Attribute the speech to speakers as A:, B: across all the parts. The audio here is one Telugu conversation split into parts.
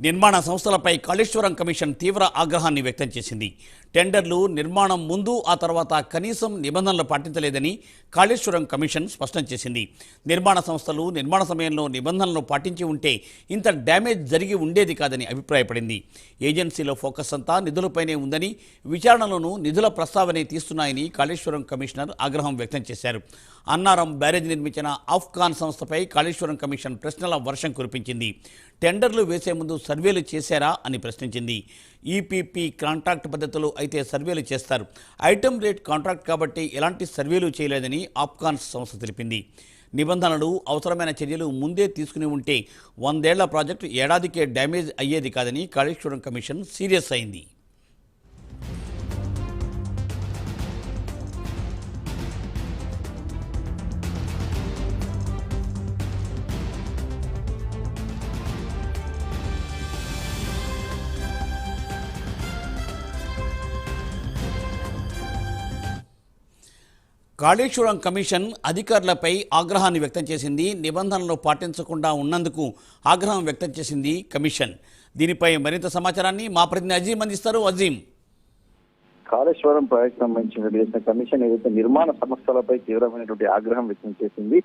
A: నిర్మాణ సంస్థలపై కాళేశ్వరం కమిషన్ తీవ్ర ఆగ్రహాన్ని వ్యక్తం చేసింది. టెండర్లు నిర్మాణం ముందు ఆ తర్వాత కనీసం నిబంధనలు పాటించలేదని కాళేశ్వరం కమిషన్ స్పష్టం చేసింది. నిర్మాణ సంస్థలు నిర్మాణ సమయంలో నిబంధనలు పాటించి ఉంటే ఇంత డ్యామేజ్ జరిగి ఉండేది కాదని అభిప్రాయపడింది. ఏజెన్సీలో ఫోకస్ అంతా నిధులపైనే ఉందని విచారణలోనూ నిధుల ప్రస్తావనే తీస్తున్నాయని కాళేశ్వరం కమిషనర్ ఆగ్రహం వ్యక్తం చేశారు. అన్నారం బ్యారేజ్ నిర్మించిన ఆఫ్ఘాన్ సంస్థపై కాళేశ్వరం కమిషన్ ప్రశ్నల వర్షం కురిపించింది. టెండర్లు వేసే ముందు సర్వేలు చేశారా అని ప్రశ్నించింది. ఈపీపీ కాంట్రాక్ట్ పద్ధతులు అయితే సర్వేలు చేస్తారు. ఐటమ్ రేట్ కాంట్రాక్ట్ కాబట్టి ఎలాంటి సర్వేలు చేయలేదని ఆఫ్ఘాన్ సంస్థ తెలిపింది. నిబంధనలు అవసరమైన చర్యలు ముందే తీసుకుని ఉంటే వందేళ్ళ ప్రాజెక్టు ఏడాదికే డ్యామేజ్ అయ్యేది కాదని కాళేశ్వరం కమిషన్ సీరియస్ అయింది. కాళేశ్వరం కమిషన్ అధికారులపై ఆగ్రహాన్ని వ్యక్తం చేసింది. నిబంధనలు పాటించకుండా ఉన్నందుకు ఆగ్రహం వ్యక్తం చేసింది కమిషన్. దీనిపై మరింత సమాచారాన్ని మా ప్రతినిధి అజీం అందిస్తారు. అజీం
B: కాళేశ్వరం ప్రాజెక్టు సంబంధించిన చేసిన కమిషన్ ఏదైతే నిర్మాణ సంస్థలపై తీవ్రమైనటువంటి ఆగ్రహం వ్యక్తం చేసింది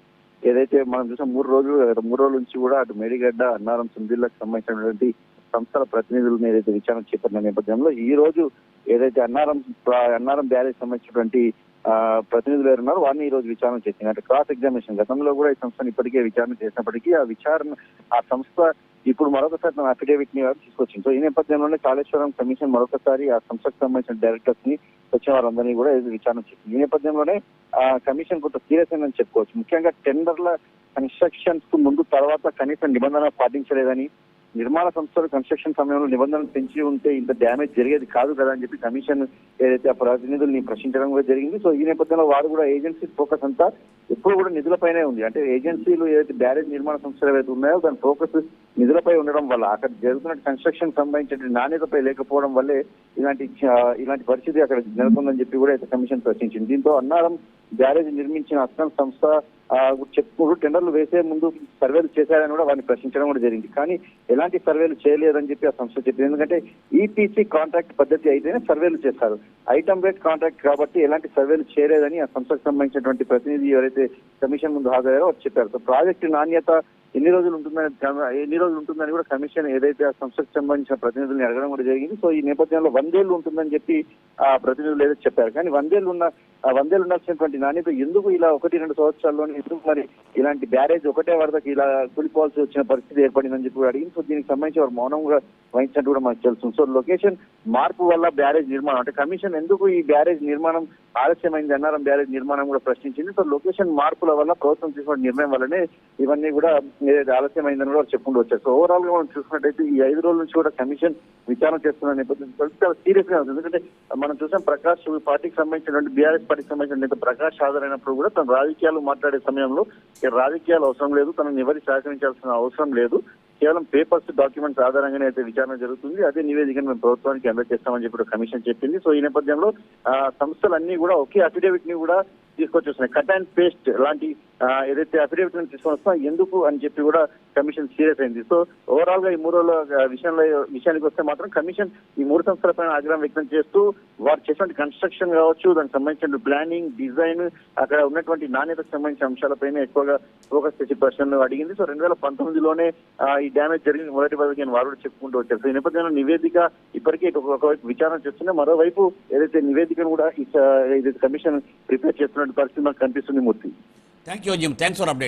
B: ఏదైతే మనం చూసాం మూడు రోజులు మూడు రోజుల నుంచి కూడా అటు మేడిగడ్డ అన్నారం సుందిల్లకు సంబంధించినటువంటి సంస్థల ప్రతినిధులను ఏదైతే విచారణ చేపట్టిన నేపథ్యంలో ఈ రోజు ఏదైతే అన్నారం అన్నారం బ్యారేజ్ సంబంధించినటువంటి ప్రతినిధులు ఉన్నారు వారిని ఈ రోజు విచారణ చేసింది. అంటే క్రాస్ ఎగ్జామినేషన్ గతంలో కూడా ఈ సంస్థను ఇప్పటికే విచారణ చేసినప్పటికీ ఆ విచారణ ఆ సంస్థ ఇప్పుడు మరొకసారి తన అఫిడేవిట్ని తీసుకొచ్చింది. సో ఈ నేపథ్యంలోనే కాళేశ్వరం కమిషన్ మరొకసారి ఆ సంస్థకు సంబంధించిన డైరెక్టర్స్ని వచ్చిన వారందరినీ కూడా ఇది విచారణ చేసింది. ఈ నేపథ్యంలోనే ఆ కమిషన్ కొంత సీరియస్ అయిందని చెప్పుకోవచ్చు. ముఖ్యంగా టెండర్ల కన్స్ట్రక్షన్స్కు ముందు తర్వాత కనీసం నిబంధన పాటించలేదని నిర్మాణ సంస్థలు కన్స్ట్రక్షన్ సమయంలో నిబంధనలు పెంచి ఉంటే ఇంత డ్యామేజ్ జరిగేది కాదు కదా అని చెప్పి కమిషన్ ఏదైతే ఆ ప్రతినిధుల్ని ప్రశ్నించడం కూడా జరిగింది. సో ఈ నేపథ్యంలో వారు కూడా ఏజెన్సీ ఫోకస్ అంతా ఎప్పుడు కూడా నిధులపైనే ఉంది. అంటే ఏజెన్సీలు ఏదైతే బ్యారేజ్ నిర్మాణ సంస్థలు ఏవైతే ఉన్నాయో దాని ఫోకస్ నిధులపై ఉండడం వల్ల అక్కడ జరుగుతున్న కన్స్ట్రక్షన్ సంబంధించిన నాణ్యతపై లేకపోవడం వల్లే ఇలాంటి ఇలాంటి పరిస్థితి అక్కడ నెలకొందని చెప్పి కూడా అయితే కమిషన్ ప్రశ్నించింది. దీంతో అన్నారం బ్యారేజ్ నిర్మించిన అస్సాం సంస్థ చెప్పుకుంటూ టెండర్లు వేసే ముందు సర్వేలు చేశారని కూడా వారిని ప్రశ్నించడం కూడా జరిగింది. కానీ ఎలాంటి సర్వేలు చేయలేదని చెప్పి ఆ సంస్థ చెప్పింది. ఎందుకంటే ఈపీసీ కాంట్రాక్ట్ పద్ధతి అయితేనే సర్వేలు చేస్తారు. ఐటమ్ రేట్ కాంట్రాక్ట్ కాబట్టి ఎలాంటి సర్వేలు చేయలేదని ఆ సంస్థకు సంబంధించినటువంటి ప్రతినిధి ఎవరైతే కమిషన్ ముందు హాజరయ్యారో వారు చెప్పారు. సో ప్రాజెక్టు నాణ్యత ఎన్ని రోజులు ఉంటుందని ఎన్ని రోజులు ఉంటుందని కూడా కమిషన్ ఏదైతే ఆ సంస్థకు సంబంధించిన ప్రతినిధుల్ని అడగడం కూడా జరిగింది. సో ఈ నేపథ్యంలో వందేళ్ళు ఉంటుందని చెప్పి ఆ ప్రతినిధులు ఏదో చెప్పారు. కానీ వందేళ్ళు ఉన్న వందేళ్ళు ఉండాల్సినటువంటి నాణ్యత ఎందుకు ఇలా ఒకటి రెండు సంవత్సరాల్లోనే ఎందుకు మరి ఇలాంటి బ్యారేజ్ ఒకటే వరదకి ఇలా కూలిపోవాల్సి వచ్చిన పరిస్థితి ఏర్పడిందని చెప్పి అడిగింది. సో దీనికి సంబంధించి వారు మౌనం కూడా వహించినట్టు కూడా మనకు తెలుసు. సో లొకేషన్ మార్పు వల్ల బ్యారేజ్ నిర్మాణం అంటే కమిషన్ ఎందుకు ఈ బ్యారేజ్ నిర్మాణం ఆలస్యమైంది అన్నారం బ్యారేజ్ నిర్మాణం కూడా ప్రశ్నించింది. సో లొకేషన్ మార్పుల వల్ల ప్రభుత్వం తీసుకున్న నిర్ణయం వల్లనే ఇవన్నీ కూడా ఏదైతే ఆలస్యమైందని కూడా చెప్పుకుంటూ వచ్చారు. సో ఓవరాల్గా మనం చూసుకున్నట్టయితే ఈ ఐదు రోజుల నుంచి కూడా కమిషన్ విచారణ చేస్తున్న నేపథ్యం చాలా సీరియస్గా ఉంది ఎందుకంటే మనం చూసాం ప్రకాష్ పార్టీకి సంబంధించినటువంటి బీఆర్ఎస్ పార్టీకి సంబంధించిన నేత ప్రకాష్ హాజరైనప్పుడు కూడా తన రాజకీయాలు మాట్లాడే సమయంలో రాజకీయాలు అవసరం లేదు. తనని ఎవరి సహకరించాల్సిన అవసరం లేదు. కేవలం పేపర్స్ డాక్యుమెంట్స్ ఆధారంగానే అయితే విచారణ జరుగుతుంది. అదే నివేదికను మేము ప్రభుత్వానికి అందజేస్తామని చెప్పి కమిషన్ చెప్పింది. సో ఈ నేపథ్యంలో సంస్థలన్నీ కూడా ఒకే అఫిడేవిట్ని కూడా తీసుకొచ్చేస్తున్నాయి. కట్ అండ్ పేస్ట్ లాంటి ఏదైతే అఫిడేవిట్ని తీసుకొని వస్తున్నా ఎందుకు అని చెప్పి కూడా కమిషన్ సీరియస్ అయింది. సో ఓవరాల్గా ఈ మూడు విషయంలో విషయానికి వస్తే మాత్రం కమిషన్ ఈ మూడు సంస్థల పైన ఆగ్రహం వ్యక్తం చేస్తూ వారు చేసినటువంటి కన్స్ట్రక్షన్ కావచ్చు దానికి సంబంధించిన ప్లానింగ్ డిజైన్ అక్కడ ఉన్నటువంటి నాణ్యతకు సంబంధించిన అంశాలపైన ఎక్కువగా ఫోకస్ చేసి ప్రశ్నలు అడిగింది. సో రెండు వేల పంతొమ్మిదిలోనే ఈ డ్యామేజ్ జరిగింది మొదటి పదవి వారు కూడా చెప్పుకుంటూ వచ్చారు. సో ఈ నేపథ్యంలో నివేదిక ఇప్పటికే ఒక- ఒకవైపు విచారణ చేస్తున్నా మరోవైపు ఏదైతే నివేదికను కూడా ఈ కమిషన్ ప్రిపేర్ చేస్తున్న పరిస్థితి మనకు కనిపిస్తుంది Murthy.
A: Thank you Azeem thanks for update